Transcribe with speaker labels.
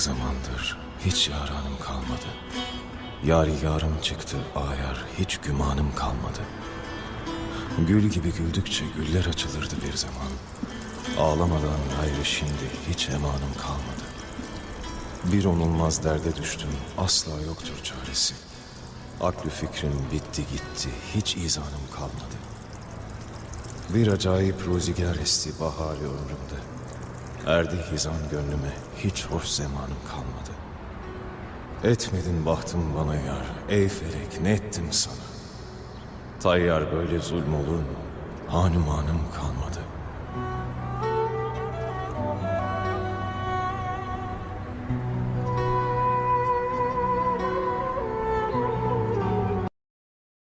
Speaker 1: zamandır hiç yaranım kalmadı. Yari yarım çıktı ayar hiç gümanım kalmadı. Gül gibi güldükçe güller açılırdı bir zaman. Ağlamadan gayrı şimdi hiç emanım kalmadı. Bir onulmaz derde düştüm asla yoktur çaresi. Aklı fikrim bitti gitti hiç izanım kalmadı. Bir acayip ruzigar esti bahari ömrümde. Erdi hizan gönlüme hiç hoş zamanım kalmadı. Etmedin bahtım bana yar, ey felek ne ettim sana? Tayyar böyle zulm olur mu? Hanumanım kalmadı.